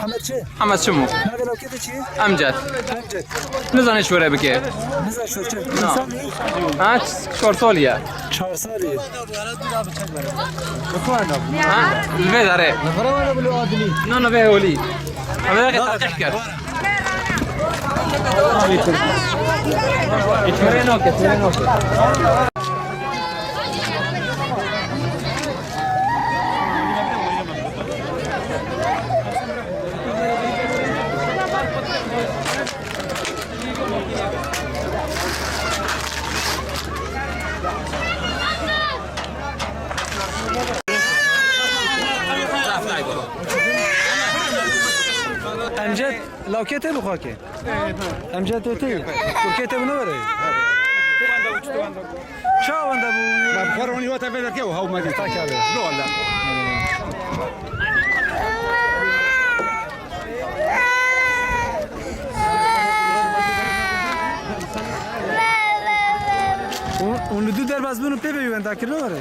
حمد چه؟ حمد شمو چی؟ امجد. امجد. نزانه شوره بکه؟ نزا شد چه؟ انسانی؟ ها؟ چهار سالیه. چهار سالی. ها؟ الوی داره. نه نه به اولی. اما دقیقه تحقیق کرد. نوکه چهره نوکه امجد لاکت بخوا که. امجد توتی لاکت بنو بره. چا ونده بو. خوروني وقت في ذكي وهو ما دي تاكا لا لا اون دو در باز بونو پی بیوند تا که نو بره